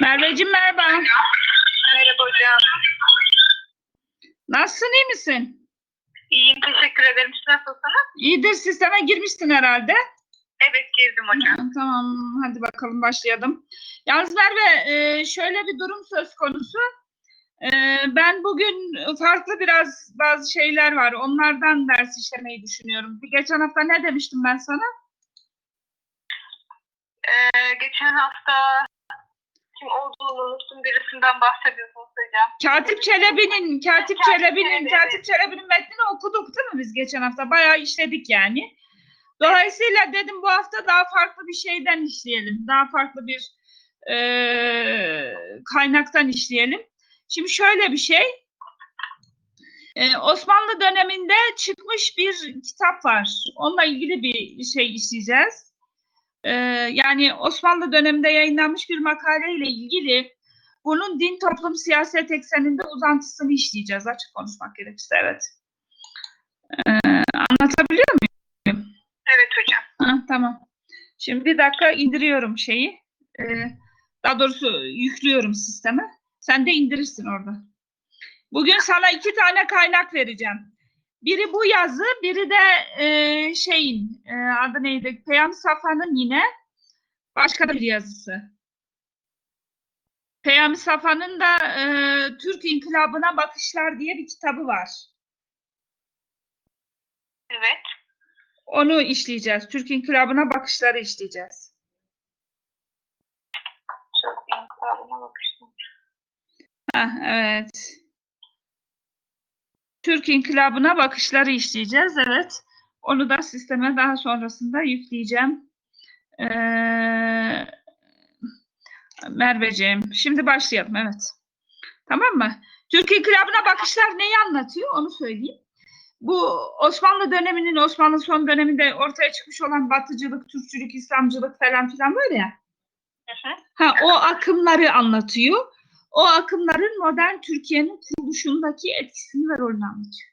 Merveciğim merhaba. Merhaba hocam. Nasılsın iyi misin? İyiyim teşekkür ederim. Siz nasılsınız? İyidir sisteme girmişsin herhalde. Evet girdim hocam. Tamam hadi bakalım başlayalım. Yalnız Merve e, şöyle bir durum söz konusu. E, Ben bugün farklı biraz bazı şeyler var. Onlardan ders işlemeyi düşünüyorum. Geçen hafta ne demiştim ben sana? Ee, geçen hafta kim olduğunu unuttum birisinden bahsediyorsunuz hocam. Katip Çelebi'nin, Katip Çelebi'nin, Çelebi. Katip Çelebi'nin metnini okuduk değil mi biz geçen hafta? Bayağı işledik yani. Dolayısıyla dedim bu hafta daha farklı bir şeyden işleyelim. Daha farklı bir eee, kaynaktan işleyelim. Şimdi şöyle bir şey. Eee, Osmanlı döneminde çıkmış bir kitap var. Onunla ilgili bir şey işleyeceğiz. Eee, yani Osmanlı döneminde yayınlanmış bir makaleyle ilgili bunun din, toplum, siyaset ekseninde uzantısını işleyeceğiz. Açık konuşmak gerekirse evet. Ee, anlatabiliyor muyum? Evet hocam. Ha, tamam. Şimdi bir dakika indiriyorum şeyi. Ee, daha doğrusu yüklüyorum sisteme. Sen de indirirsin orada. Bugün sana iki tane kaynak vereceğim. Biri bu yazı, biri de e, şeyin e, adı neydi? Peyami Safa'nın yine başka bir yazısı. Peyami Safa'nın da e, Türk İnkılabına Bakışlar diye bir kitabı var. Evet. Onu işleyeceğiz. Türk İnkılabına Bakışları işleyeceğiz. İyi. Sağlığına bakıştım. Heh, evet. Türk İnkılabına Bakışları işleyeceğiz. Evet. Onu da sisteme daha sonrasında yükleyeceğim. Ee, Merveciğim. Şimdi başlayalım. Evet. Tamam mı? Türk İnkılabına Bakışlar neyi anlatıyor? Onu söyleyeyim. Bu Osmanlı döneminin, Osmanlı son döneminde ortaya çıkmış olan batıcılık, Türkçülük, İslamcılık falan filan var ya. Hı hı. Ha, o akımları anlatıyor. O akımların modern Türkiye'nin kuruluşundaki etkisini ve rolünü anlatıyor.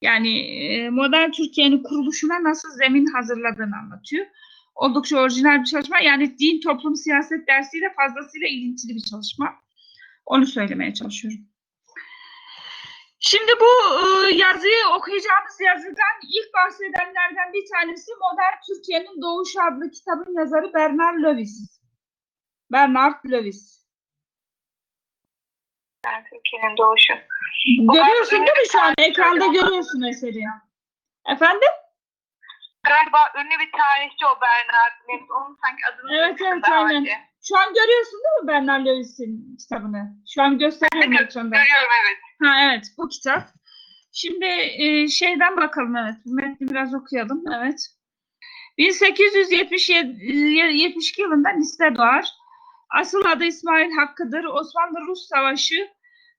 Yani e, modern Türkiye'nin kuruluşuna nasıl zemin hazırladığını anlatıyor. Oldukça orijinal bir çalışma. Yani din, toplum, siyaset dersiyle fazlasıyla ilintili bir çalışma. Onu söylemeye çalışıyorum. Şimdi bu e, yazıyı okuyacağımız yazıdan ilk bahsedenlerden bir tanesi Modern Türkiye'nin Doğuşu adlı kitabın yazarı Bernard Lewis. Bernard Lewis. Ben Türkiye'nin doğuşu. Görüyorsun değil mi şu an? Ekranda görüyorsun eseri. Efendim? Galiba ünlü bir tarihçi o Bernard Lewis. Onun sanki adını Evet, evet, aynen. önce. Şu an görüyorsun değil mi Bernard Lewis'in kitabını? Şu an gösteriyorum Evet, ekranda. Görüyorum evet. Ha evet bu kitap. Şimdi e, şeyden bakalım evet. Bu Metni biraz okuyalım. Evet. 1872 yılında Nice'de doğar. Asıl adı İsmail Hakkı'dır. Osmanlı-Rus Savaşı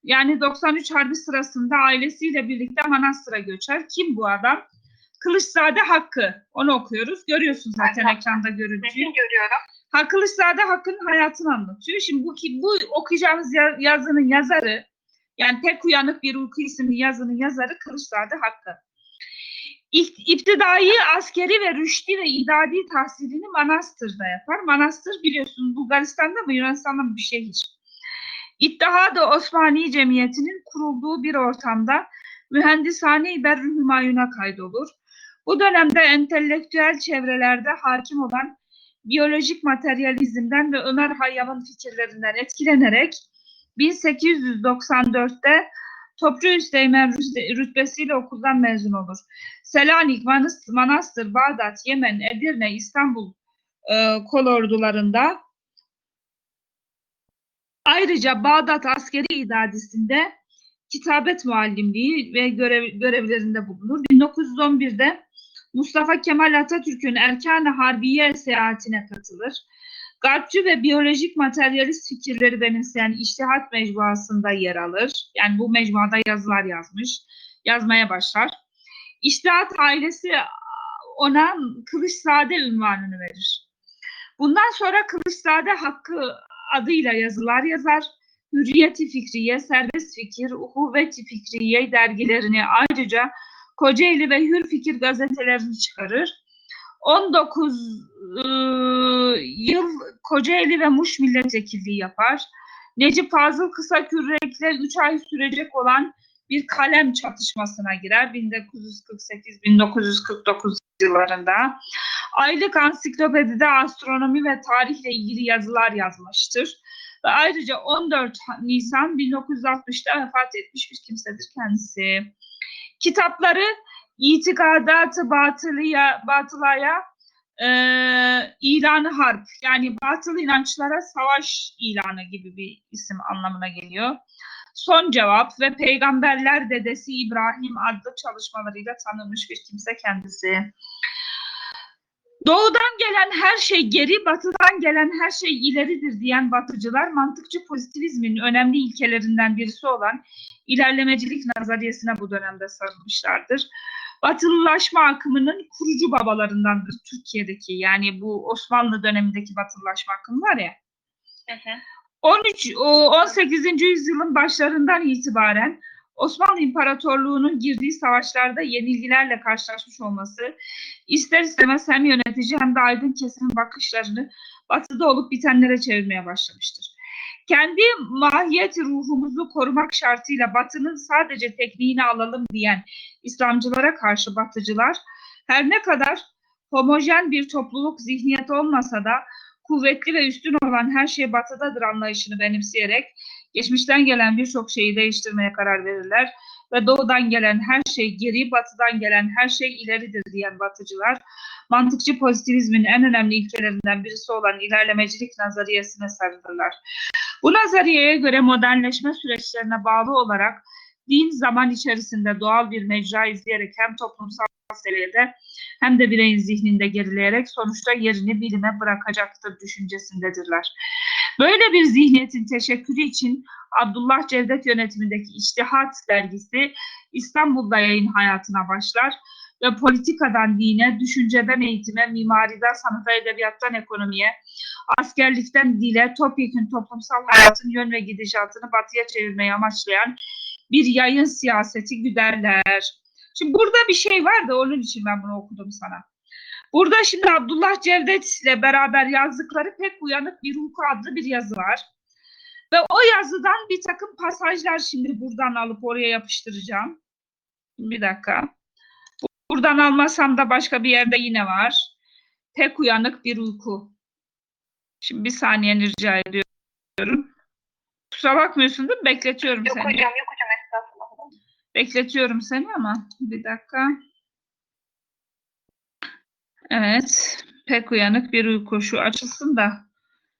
yani 93 Harbi sırasında ailesiyle birlikte Manastır'a göçer. Kim bu adam? Kılıçzade Hakkı. Onu okuyoruz. Görüyorsun zaten Aynen. ekranda görüntüyü. Görüyorum. Ha Kılıçzade Hakkı'nın hayatını anlatıyor. Şimdi bu bu okuyacağımız ya- yazının yazarı yani tek uyanık bir uyku isimli yazının yazarı Kılıçzade Hakkı. İptidai, askeri ve rüşdi ve idadi tahsilini Manastır'da yapar. Manastır biliyorsun Bulgaristan'da mı Yunanistan'da mı bir şehir. İttihad-ı Osmani Cemiyeti'nin kurulduğu bir ortamda mühendishane-i Berrü Hümayun'a kaydolur. Bu dönemde entelektüel çevrelerde hakim olan biyolojik materyalizmden ve Ömer Hayyam'ın fikirlerinden etkilenerek 1894'te Topçu Üsteğmen rütbesiyle okuldan mezun olur. Selanik, Manas- Manastır, Bağdat, Yemen, Edirne, İstanbul e, kolordularında ayrıca Bağdat Askeri İdadisi'nde kitabet muallimliği ve görev, görevlerinde bulunur. 1911'de Mustafa Kemal Atatürk'ün Erkan-ı Harbiye seyahatine katılır. Garpçı ve biyolojik materyalist fikirleri benimseyen İçtihat Mecmuası'nda yer alır. Yani bu mecmuada yazılar yazmış. Yazmaya başlar. İçtihat ailesi ona Kılıçzade ünvanını verir. Bundan sonra Kılıçzade Hakkı adıyla yazılar yazar. Hürriyeti Fikriye, Serbest Fikir, Uhuvveti Fikriye dergilerini ayrıca Kocaeli ve Hür Fikir gazetelerini çıkarır. 19 ıı, yıl Kocaeli ve Muş milletvekilliği yapar. Necip Fazıl Kısakürek'le 3 ay sürecek olan bir kalem çatışmasına girer 1948-1949 yıllarında. Aylık ansiklopedide astronomi ve tarihle ilgili yazılar yazmıştır. Ve ayrıca 14 Nisan 1960'da vefat etmiş bir kimsedir kendisi. Kitapları İtikadat-ı Batılıya, Batılaya e, ilanı harp yani batıl inançlara savaş ilanı gibi bir isim anlamına geliyor. Son cevap ve Peygamberler Dedesi İbrahim adlı çalışmalarıyla tanınmış bir kimse kendisi. Doğudan gelen her şey geri, batıdan gelen her şey ileridir diyen batıcılar mantıkçı pozitivizmin önemli ilkelerinden birisi olan ilerlemecilik nazariyesine bu dönemde sarılmışlardır. Batılılaşma akımının kurucu babalarındandır Türkiye'deki yani bu Osmanlı dönemindeki batılılaşma akımı var ya. Hı hı. 13 o 18. yüzyılın başlarından itibaren Osmanlı İmparatorluğu'nun girdiği savaşlarda yenilgilerle karşılaşmış olması ister istemez hem yönetici hem de aydın kesimin bakışlarını batıda olup bitenlere çevirmeye başlamıştır. Kendi mahiyet ruhumuzu korumak şartıyla batının sadece tekniğini alalım diyen İslamcılara karşı batıcılar her ne kadar homojen bir topluluk zihniyeti olmasa da kuvvetli ve üstün olan her şey batıdadır anlayışını benimseyerek geçmişten gelen birçok şeyi değiştirmeye karar verirler ve doğudan gelen her şey geri, batıdan gelen her şey ileridir diyen batıcılar, mantıkçı pozitivizmin en önemli ilkelerinden birisi olan ilerlemecilik nazariyesine sarılırlar. Bu nazariyeye göre modernleşme süreçlerine bağlı olarak din zaman içerisinde doğal bir mecra izleyerek hem toplumsal seviyede hem de bireyin zihninde gerileyerek sonuçta yerini bilime bırakacaktır düşüncesindedirler. Böyle bir zihniyetin teşekkürü için Abdullah Cevdet yönetimindeki İçtihat dergisi İstanbul'da yayın hayatına başlar ve politikadan dine, düşünceden eğitime, mimariden sanata, edebiyattan ekonomiye, askerlikten dile, topyekun toplumsal hayatın yön ve gidişatını batıya çevirmeyi amaçlayan bir yayın siyaseti güderler. Şimdi burada bir şey var da onun için ben bunu okudum sana. Burada şimdi Abdullah Cevdet ile beraber yazdıkları pek uyanık bir hukuku adlı bir yazı var. Ve o yazıdan bir takım pasajlar şimdi buradan alıp oraya yapıştıracağım. Bir dakika. Buradan almasam da başka bir yerde yine var. Pek uyanık bir uyku. Şimdi bir saniye rica ediyorum. Kusura bakmıyorsun değil mi? Bekletiyorum Yok seni. yok hocam estağfurullah. Bekletiyorum seni ama bir dakika. Evet. Pek uyanık bir uyku. Şu açılsın da.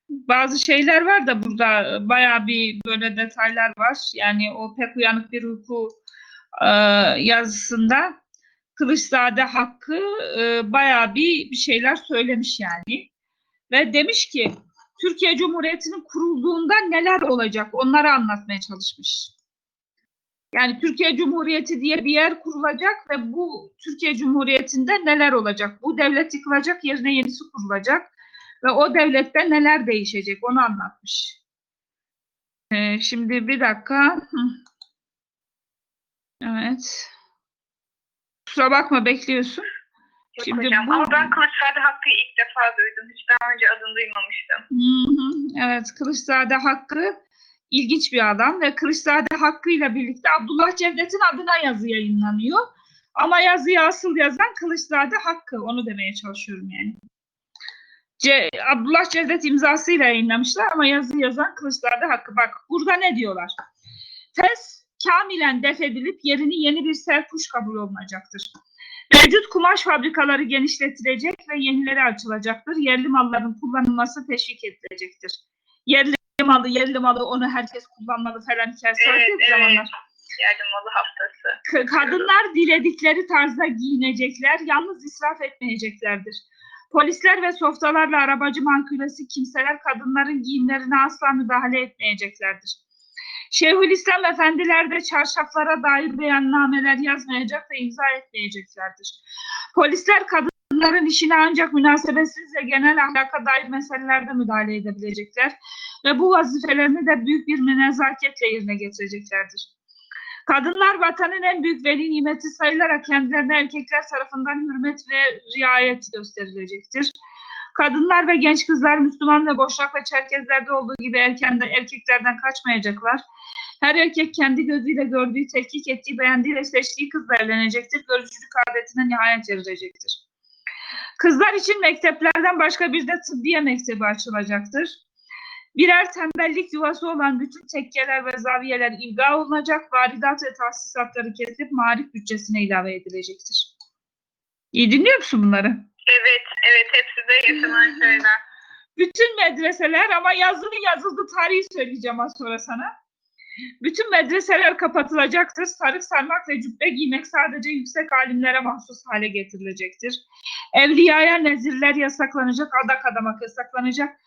Bazı şeyler var da burada bayağı bir böyle detaylar var. Yani o pek uyanık bir uyku e, yazısında Kılıçzade Hakkı e, bayağı bir, bir şeyler söylemiş yani. Ve demiş ki Türkiye Cumhuriyeti'nin kurulduğunda neler olacak onları anlatmaya çalışmış. Yani Türkiye Cumhuriyeti diye bir yer kurulacak ve bu Türkiye Cumhuriyeti'nde neler olacak? Bu devlet yıkılacak, yerine yenisi kurulacak ve o devlette neler değişecek onu anlatmış. Ee, şimdi bir dakika. Evet. Kusura bakma bekliyorsun. Yok Şimdi hocam bu- ama ben Kılıçdaroğlu Hakkı'yı ilk defa duydum. Hiç daha önce adını duymamıştım. Hı hı, Evet, Kılıçzade Hakkı ilginç bir adam ve Kılıçzade Hakkı ile birlikte Abdullah Cevdet'in adına yazı yayınlanıyor. Ama yazıyı asıl yazan Kılıçzade Hakkı, onu demeye çalışıyorum yani. Ce, Abdullah Cevdet imzasıyla yayınlamışlar ama yazı yazan Kılıçzade Hakkı. Bak burada ne diyorlar? Fes kamilen def edilip yerini yeni bir serpuş kabul olunacaktır. Mevcut kumaş fabrikaları genişletilecek ve yenileri açılacaktır. Yerli malların kullanılması teşvik edilecektir. Yerli malı, yerli malı onu herkes kullanmalı falan hikayesi Evet, evet. zamanlar. Yardım malı haftası. Kadınlar diledikleri tarzda giyinecekler, yalnız israf etmeyeceklerdir. Polisler ve softalarla arabacı mankülesi kimseler kadınların giyimlerine asla müdahale etmeyeceklerdir. Şeyhülislam efendiler de çarşaflara dair beyannameler yazmayacak ve imza etmeyeceklerdir. Polisler kadınların işine ancak münasebetsiz ve genel ahlaka dair meselelerde müdahale edebilecekler ve bu vazifelerini de büyük bir nezaketle yerine getireceklerdir. Kadınlar vatanın en büyük veli nimeti sayılarak kendilerine erkekler tarafından hürmet ve riayet gösterilecektir. Kadınlar ve genç kızlar Müslüman ve Boşnak ve Çerkezlerde olduğu gibi erken de erkeklerden kaçmayacaklar. Her erkek kendi gözüyle gördüğü, tetkik ettiği, beğendiği ve seçtiği kızla evlenecektir. Görücülük adetine nihayet erilecektir. Kızlar için mekteplerden başka bir de tıbbiye mektebi açılacaktır. Birer tembellik yuvası olan bütün tekkeler ve zaviyeler ilga olunacak, varidat ve tahsisatları kesilip marif bütçesine ilave edilecektir. İyi dinliyor musun bunları? Evet, evet hepsi de yaşanan şeyler. Bütün medreseler ama yazılı yazıldı tarihi söyleyeceğim az sonra sana. Bütün medreseler kapatılacaktır. Sarık sarmak ve cübbe giymek sadece yüksek alimlere mahsus hale getirilecektir. Evliyaya nezirler yasaklanacak, adak adamak yasaklanacak.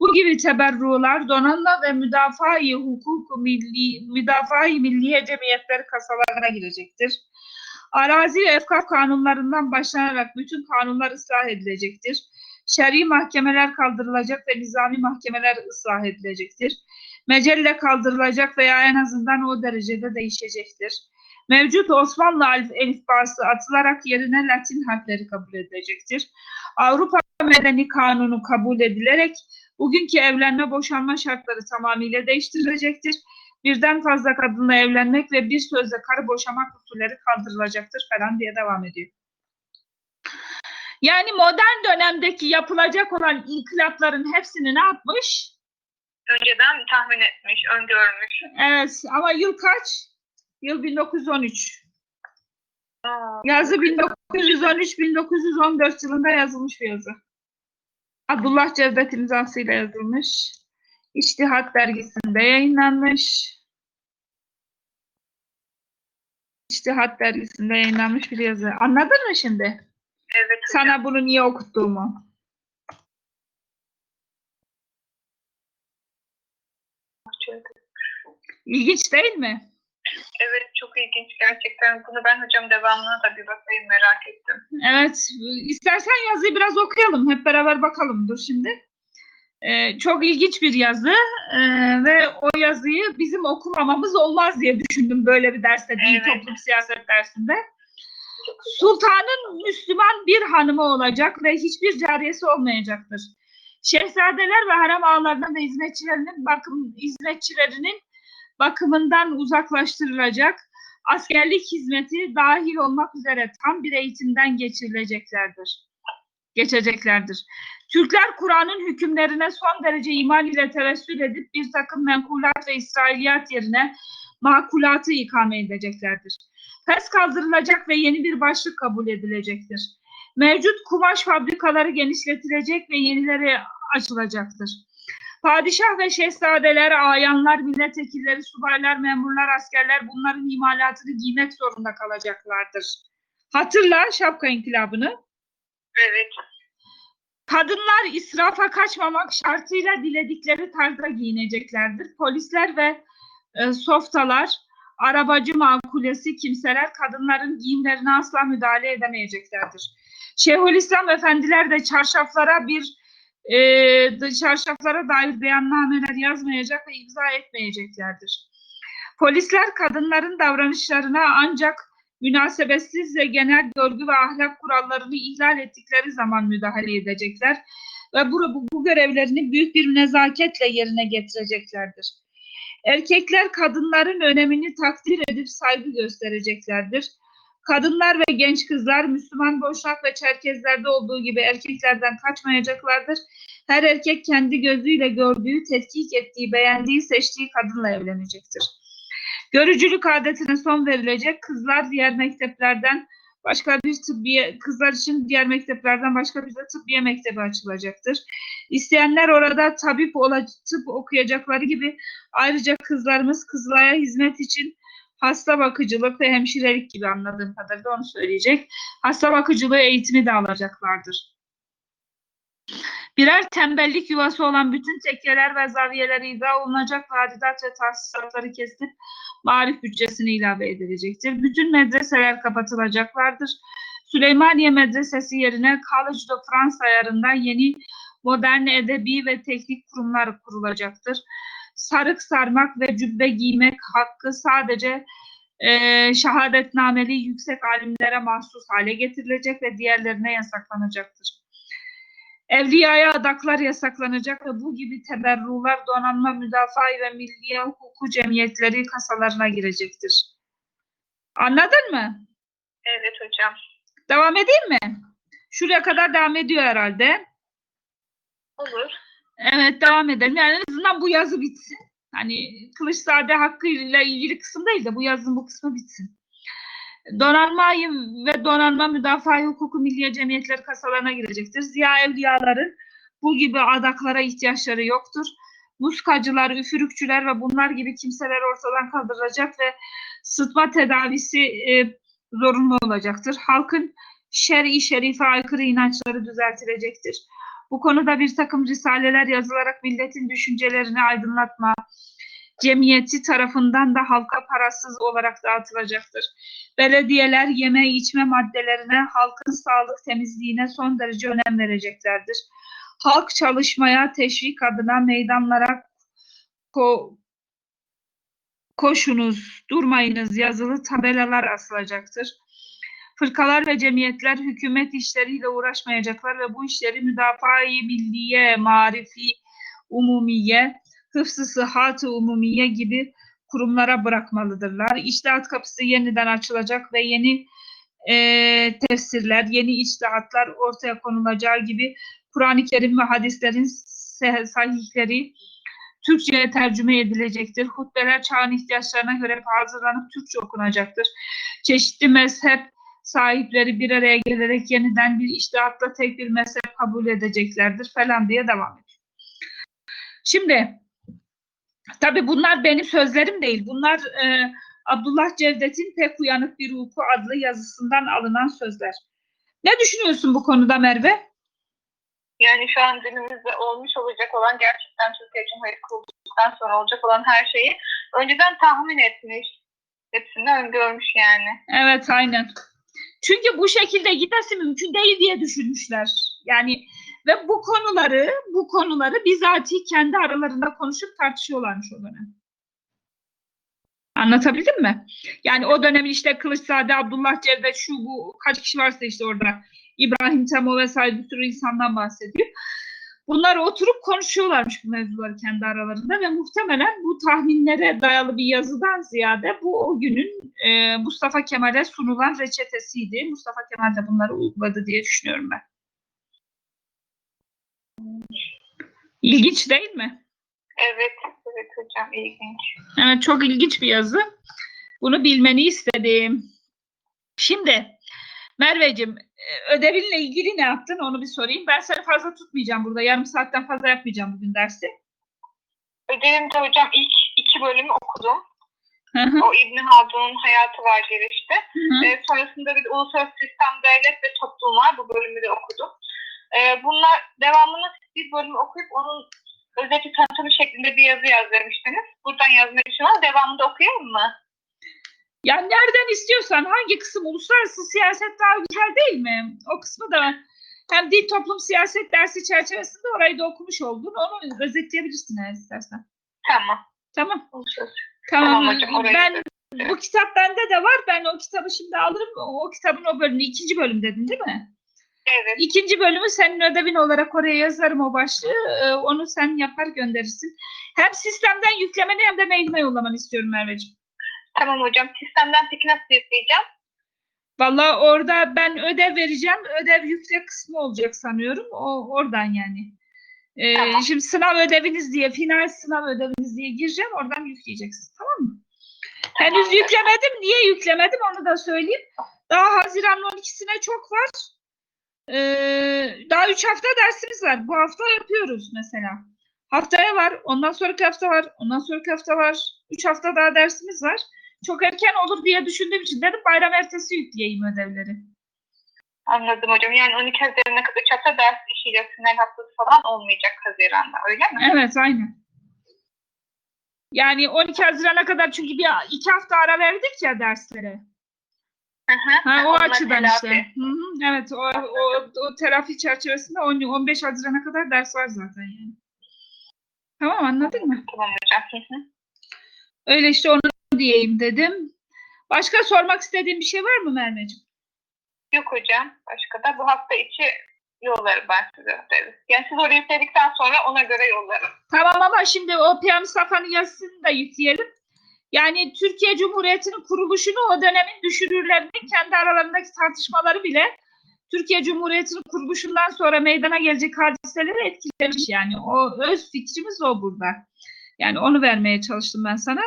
Bu gibi teberrular donanma ve müdafaa-i hukuk milli, müdafaa-i milliye cemiyetleri kasalarına girecektir. Arazi ve efkaf kanunlarından başlanarak bütün kanunlar ıslah edilecektir. Şer'i mahkemeler kaldırılacak ve nizami mahkemeler ıslah edilecektir. Mecelle kaldırılacak veya en azından o derecede değişecektir. Mevcut Osmanlı elifbası atılarak yerine Latin harfleri kabul edilecektir. Avrupa Medeni Kanunu kabul edilerek bugünkü evlenme boşanma şartları tamamıyla değiştirilecektir. Birden fazla kadınla evlenmek ve bir sözle karı boşamak usulleri kaldırılacaktır falan diye devam ediyor. Yani modern dönemdeki yapılacak olan inkılapların hepsini ne yapmış? Önceden tahmin etmiş, öngörmüş. Evet ama yıl kaç? Yıl 1913. Aa, Yazı 1913-1914 yılında yazılmış bir yazı. Abdullah Cevdet imzasıyla yazılmış. İçtihat dergisinde yayınlanmış. İçtihat dergisinde yayınlanmış bir yazı. Anladın mı şimdi? evet. Sana bunu niye okuttuğumu? İlginç değil mi? Evet çok ilginç gerçekten. Bunu ben hocam devamına da bir bakayım merak ettim. Evet, istersen yazıyı biraz okuyalım. Hep beraber bakalım. Dur şimdi. Ee, çok ilginç bir yazı ee, ve o yazıyı bizim okumamamız olmaz diye düşündüm böyle bir derste, din Evet. toplum siyaset dersinde. Sultanın Müslüman bir hanımı olacak ve hiçbir cariyesi olmayacaktır. Şehzadeler ve harem ağalarının ve hizmetçilerinin bakım hizmetçilerinin bakımından uzaklaştırılacak. Askerlik hizmeti dahil olmak üzere tam bir eğitimden geçirileceklerdir. Geçeceklerdir. Türkler Kur'an'ın hükümlerine son derece iman ile tevessül edip bir takım menkulat ve İsrailiyat yerine makulatı ikame edeceklerdir. Pes kaldırılacak ve yeni bir başlık kabul edilecektir. Mevcut kumaş fabrikaları genişletilecek ve yenileri açılacaktır. Padişah ve şehzadeler, ayanlar, milletvekilleri, subaylar, memurlar, askerler bunların imalatını giymek zorunda kalacaklardır. Hatırla şapka inkılabını. Evet. Kadınlar israfa kaçmamak şartıyla diledikleri tarzda giyineceklerdir. Polisler ve e, softalar, arabacı makulesi kimseler kadınların giyimlerine asla müdahale edemeyeceklerdir. Şeyhülislam efendiler de çarşaflara bir e, de- çarşaflara dair beyannameler yazmayacak ve imza etmeyeceklerdir. Polisler kadınların davranışlarına ancak münasebetsiz ve genel görgü ve ahlak kurallarını ihlal ettikleri zaman müdahale edecekler ve bu, bu, bu görevlerini büyük bir nezaketle yerine getireceklerdir. Erkekler kadınların önemini takdir edip saygı göstereceklerdir. Kadınlar ve genç kızlar Müslüman Boşnak ve Çerkezlerde olduğu gibi erkeklerden kaçmayacaklardır. Her erkek kendi gözüyle gördüğü, tetkik ettiği, beğendiği, seçtiği kadınla evlenecektir. Görücülük adetine son verilecek. Kızlar diğer mekteplerden başka bir tıbbiye, kızlar için diğer mekteplerden başka bir de tıbbiye mektebi açılacaktır. İsteyenler orada tabip olacak, tıp okuyacakları gibi ayrıca kızlarımız Kızılay'a hizmet için hasta bakıcılık ve hemşirelik gibi anladığım kadarıyla onu söyleyecek. Hasta bakıcılığı eğitimi de alacaklardır. Birer tembellik yuvası olan bütün tekkeler ve zaviyeler iddia olunacak varidat ve tahsisatları kesilip marif bütçesine ilave edilecektir. Bütün medreseler kapatılacaklardır. Süleymaniye Medresesi yerine College de France ayarında yeni modern edebi ve teknik kurumlar kurulacaktır. Sarık sarmak ve cübbe giymek hakkı sadece eee şehadetnameli yüksek alimlere mahsus hale getirilecek ve diğerlerine yasaklanacaktır. Evliyaya adaklar yasaklanacak ve bu gibi teberrular donanma müdafaa ve milliye hukuku cemiyetleri kasalarına girecektir. Anladın mı? Evet hocam. Devam edeyim mi? Şuraya kadar devam ediyor herhalde. Olur. Evet devam edelim. Yani en azından bu yazı bitsin. Hani Kılıçzade hakkıyla ilgili kısım değil de bu yazının bu kısmı bitsin. Donanmayı ve donanma müdafaa hukuku milliye cemiyetleri kasalarına girecektir. Ziya evliyaların bu gibi adaklara ihtiyaçları yoktur. Muskacılar, üfürükçüler ve bunlar gibi kimseler ortadan kaldırılacak ve sıtma tedavisi e, zorunlu olacaktır. Halkın şer'i şerife aykırı inançları düzeltilecektir. Bu konuda bir takım risaleler yazılarak milletin düşüncelerini aydınlatma, cemiyeti tarafından da halka parasız olarak dağıtılacaktır. Belediyeler yeme içme maddelerine, halkın sağlık temizliğine son derece önem vereceklerdir. Halk çalışmaya teşvik adına meydanlara ko- koşunuz, durmayınız yazılı tabelalar asılacaktır. Fırkalar ve cemiyetler hükümet işleriyle uğraşmayacaklar ve bu işleri müdafaa-i milliye, marifi, umumiye, hıfzı sıhhat-ı umumiye gibi kurumlara bırakmalıdırlar. İçtihat kapısı yeniden açılacak ve yeni eee, tefsirler, yeni içtihatlar ortaya konulacağı gibi Kur'an-ı Kerim ve hadislerin sahihleri Türkçe'ye tercüme edilecektir. Hutbeler çağın ihtiyaçlarına göre hazırlanıp Türkçe okunacaktır. Çeşitli mezhep sahipleri bir araya gelerek yeniden bir iştihatla tek bir mezhep kabul edeceklerdir falan diye devam ediyor. Şimdi tabii bunlar benim sözlerim değil. Bunlar e, Abdullah Cevdet'in Pek Uyanık Bir Uyku adlı yazısından alınan sözler. Ne düşünüyorsun bu konuda Merve? Yani şu an günümüzde olmuş olacak olan gerçekten Türkiye Cumhuriyeti kurulduktan sonra olacak olan her şeyi önceden tahmin etmiş. Hepsini öngörmüş yani. Evet aynen. Çünkü bu şekilde gitmesi mümkün değil diye düşünmüşler. Yani ve bu konuları bu konuları bizatihi kendi aralarında konuşup tartışıyorlarmış o dönem. Anlatabildim mi? Yani o dönem işte Kılıçzade, Abdullah Cevdet, şu bu kaç kişi varsa işte orada İbrahim Temo vesaire bir sürü insandan bahsediyor. Bunlar oturup konuşuyorlarmış bu mevzuları kendi aralarında ve muhtemelen bu tahminlere dayalı bir yazıdan ziyade bu o günün e, Mustafa Kemal'e sunulan reçetesiydi. Mustafa Kemal de bunları uyguladı diye düşünüyorum ben. İlginç değil mi? Evet, evet hocam ilginç. Evet çok ilginç bir yazı. Bunu bilmeni istedim. Şimdi Merveciğim e, ödevinle ilgili ne yaptın onu bir sorayım. Ben seni fazla tutmayacağım burada. Yarım saatten fazla yapmayacağım bugün dersi. Ödevimde hocam ilk iki bölümü okudum. Hı hı, O İbni Haldun'un hayatı var girişte. hı. Ee, sonrasında bir Uluslararası Sistem, Devlet ve Toplum var. Bu bölümü de okudum. Ee, bunlar devamını bir bölümü okuyup onun özeti tanıtımı şeklinde bir yazı yaz demiştiniz. Buradan yazmak için var. Devamını da okuyalım mı? Yani nereden istiyorsan hangi kısım uluslararası siyaset daha güzel değil mi? O kısmı da hem dil toplum siyaset dersi çerçevesinde orayı da okumuş oldun. Onu özetleyebilirsin eğer istersen. Tamam. Tamam. Tamam. Tamam hocam, ben da- bu kitap bende de var. Ben o kitabı şimdi alırım. O, o kitabın o bölümü ikinci bölüm dedin değil mi? Evet. İkinci bölümü senin ödevin olarak oraya yazarım o başlığı. Ee, onu sen yapar gönderirsin. Hem sistemden yüklemeni hem de mailime yollamanı istiyorum Merveciğim. Tamam hocam. Sistemden peki nasıl yükleyeceğim? Vallahi orada ben ödev vereceğim. Ödev yükle kısmı olacak sanıyorum. O oradan yani. Ee, Tamam. Şimdi sınav ödeviniz diye, final sınav ödeviniz diye gireceğim. Oradan yükleyeceksin. Tamam mı? Henüz Tamamdır. yüklemedim. Niye yüklemedim onu da söyleyeyim. Daha Haziran'ın 12'sine çok var. Ee, daha 3 hafta dersimiz var. Bu hafta yapıyoruz mesela. Haftaya var. Ondan sonraki hafta var. Ondan sonraki hafta var. 3 hafta daha dersimiz var. Çok erken olur diye düşündüğüm için dedim bayram ertesi yükleyeyim ödevleri. Anladım hocam. Yani 12 Haziran'a kadar 3 hafta ders işleyeceğiz. Final haftası falan olmayacak Haziran'da. Öyle mi? Evet aynen. Yani 12 Haziran'a kadar çünkü bir iki hafta ara verdik ya derslere. Hı hı. Ha, o açıdan telafi. işte. Hı hı, evet o, o, o telafi çerçevesinde 10 15 Haziran'a kadar ders var zaten yani. Tamam anladın mı? Tamam hocam. Öyle işte onu diyeyim dedim. Başka sormak istediğin bir şey var mı Merveciğim? Yok hocam. Başka da bu hafta içi yollarım ben size. dedi. Yani siz oraya yükledikten sonra ona göre yollarım. Tamam ama şimdi o Peyami Safa'nın yazısını da yükleyelim. Yani Türkiye Cumhuriyeti'nin kuruluşunu o dönemin düşürürlerinin kendi aralarındaki tartışmaları bile Türkiye Cumhuriyeti'nin kuruluşundan sonra meydana gelecek hadiseleri etkilemiş yani. O öz fikrimiz o burada. Yani onu vermeye çalıştım ben sana.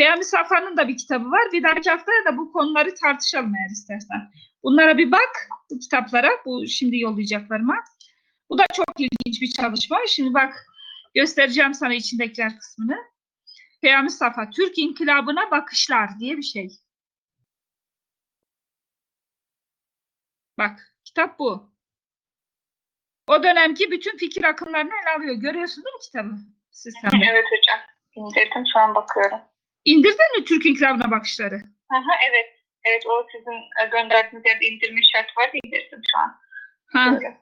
Peyami Safa'nın da bir kitabı var. Bir dahaki haftaya da bu konuları tartışalım eğer istersen. Bunlara bir bak, bu kitaplara, bu şimdi yollayacaklarıma. Bu da çok ilginç bir çalışma. Şimdi bak göstereceğim sana içindekiler kısmını. Peyami Safa, Türk İnkılabına Bakışlar diye bir şey. Bak, kitap bu. O dönemki bütün fikir akımlarını ele alıyor. Görüyorsun değil mi kitabı? Sistemde. Evet hocam. İndirdim şu an bakıyorum. İndirdin mi Türk İnkılabına Bakışları? Hı, evet. Evet o sizin e, gönderdiğiniz yerde indirme şartı var. İndirdim şu an. Ha. Böyle.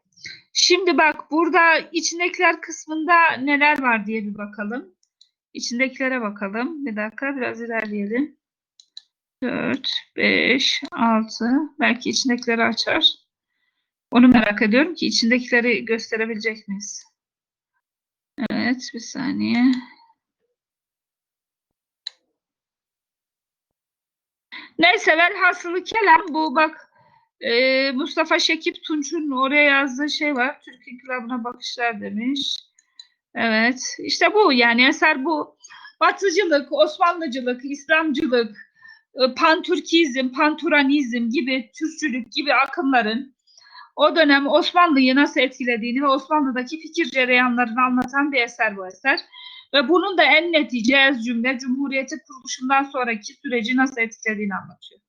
Şimdi bak burada içindekiler kısmında neler var diye bir bakalım. İçindekilere bakalım. Bir dakika biraz ilerleyelim. 4, 5, 6. Belki içindekileri açar. Onu merak ediyorum ki içindekileri gösterebilecek miyiz? Evet bir saniye. Neyse velhasılı kelam bu bak e, Mustafa Şekip Tunç'un oraya yazdığı şey var. Türk İnkılabına bakışlar demiş. Evet işte bu yani eser bu. Batıcılık, Osmanlıcılık, İslamcılık, e, Pantürkizm, Panturanizm gibi Türkçülük gibi akımların o dönem Osmanlı'yı nasıl etkilediğini ve Osmanlı'daki fikir cereyanlarını anlatan bir eser bu eser. Ve bunun da en netice ez cümle Cumhuriyeti kuruluşundan sonraki süreci nasıl etkilediğini anlatıyor.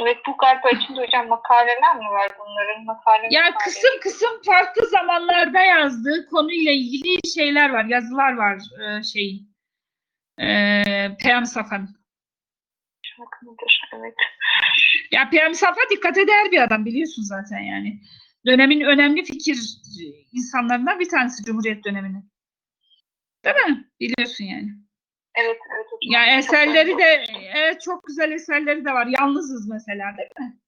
Evet bu galiba içinde hocam makaleler mi var bunların? Makale Ya makale. kısım kısım farklı zamanlarda yazdığı konuyla ilgili şeyler var, yazılar var e, şeyin. E, Peyami Safa'nın. Çok? Evet. Ya Peyami Safa dikkat eder bir adam biliyorsun zaten yani. Dönemin önemli fikir insanlarından bir tanesi Cumhuriyet döneminin. Değil mi? Biliyorsun yani. Evet, evet hocam. Ya Çok eserleri de evet çok güzel eserleri de var. Yalnızız mesela değil mi?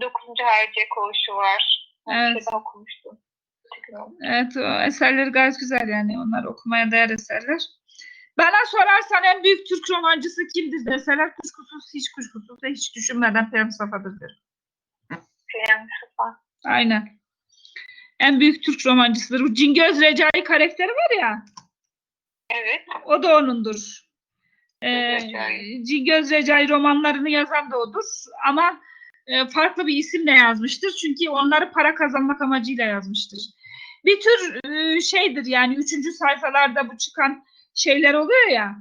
Dokuzuncu Herce Koğuşu var. Ben Evet. şeyden okumuştum. Evet o eserleri gayet güzel yani. Onlar okumaya değer eserler. Bana sorarsan en büyük Türk romancısı kimdir deseler kuşkusuz hiç kuşkusuz ve hiç düşünmeden Peyami Safa'dır derim. Peyami Safa. Aynen. En büyük Türk romancısıdır. Bu Cingöz Recai karakteri var ya. Evet. O da onundur. Ee. Cingöz Recai romanlarını yazan da odur. Ama e, farklı bir isimle yazmıştır. Çünkü onları para kazanmak amacıyla yazmıştır. Bir tür e, şeydir yani üçüncü sayfalarda bu çıkan şeyler oluyor ya.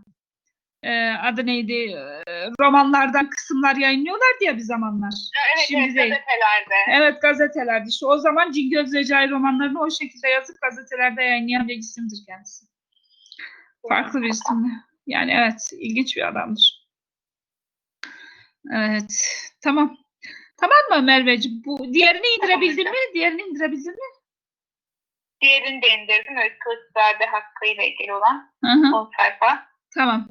E, adı neydi? E, romanlardan kısımlar yayınlıyorlardı ya bir zamanlar. Evet, Şimdi evet, değil. gazetelerde. Evet gazetelerde. İşte o zaman Cingöz Recai romanlarını o şekilde yazıp gazetelerde yayınlayan bir isimdir kendisi. Farklı bir isim. Yani evet ilginç bir adamdır. Evet. Tamam. Tamam mı Merveciğim? Bu diğerini indirebildin mi? Diğerini indirebildin mi? Diğerini de indirdim. Evet, Kılıçzade Hakkı ile ilgili olan Hı hı. 10 sayfa. Tamam.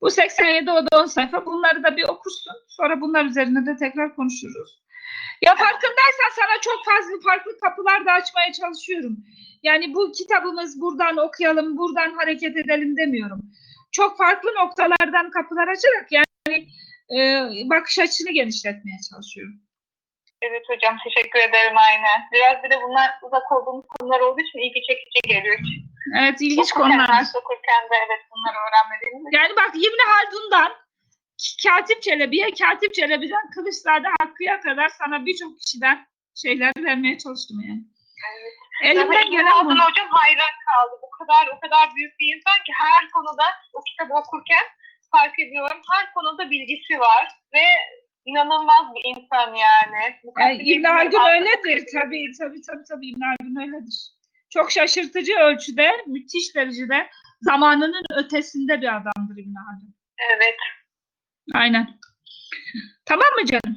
Bu 87 o da 10 sayfa. Bunları da bir okursun. Sonra bunlar üzerine de tekrar konuşuruz. Ya farkındaysan sana çok fazla farklı kapılar da açmaya çalışıyorum. Yani bu kitabımız buradan okuyalım, buradan hareket edelim demiyorum. Çok farklı noktalardan kapılar açarak yani e, bakış açını genişletmeye çalışıyorum. Evet hocam teşekkür ederim aynen. Biraz bir de bunlar uzak olduğumuz konular olduğu için ilgi çekici geliyor. Evet ilginç Okurken, konular. okurken de evet bunları öğrenmediğimiz Yani bak İbni Haldun'dan Katip Çelebi'ye, Katip Çelebi'den Kılıçzade Hakkı'ya kadar sana birçok kişiden şeyler vermeye çalıştım yani. Evet. Elimden gelen bu. Hocam hayran kaldı. O kadar o kadar büyük bir insan ki her konuda o kitabı okurken fark ediyorum. Her konuda bilgisi var ve inanılmaz bir insan yani. Yani İbn Haldun öyledir. Tabii tabii tabii tabii İbn Haldun öyledir. Çok şaşırtıcı ölçüde, müthiş derecede zamanının ötesinde bir adamdır İbn Haldun. Evet. Aynen. Tamam mı canım?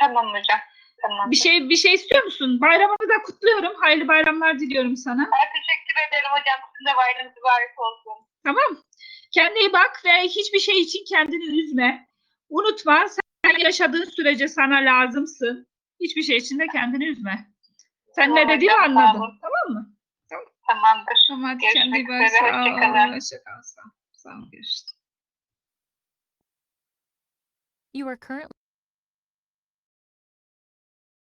Tamam hocam. Tamam. Bir şey bir şey istiyor musun? Bayramını da kutluyorum. Hayırlı bayramlar diliyorum sana. Ben teşekkür ederim hocam. Sizin de bayramınız mübarek olsun. Tamam. Kendine iyi bak ve hiçbir şey için kendini üzme. Unutma sen yaşadığın sürece sana lazımsın. Hiçbir şey için de kendini üzme. Sen Tamam ne dediğimi hocam, anladın. olun. Tamam mı? Tamamdır. Tamam hadi Görüşmek kendine iyi bak. Sağ ol. hoşça kalın. Hoşça kal. Sağ ol. Sağ ol. Görüşürüz. You are currently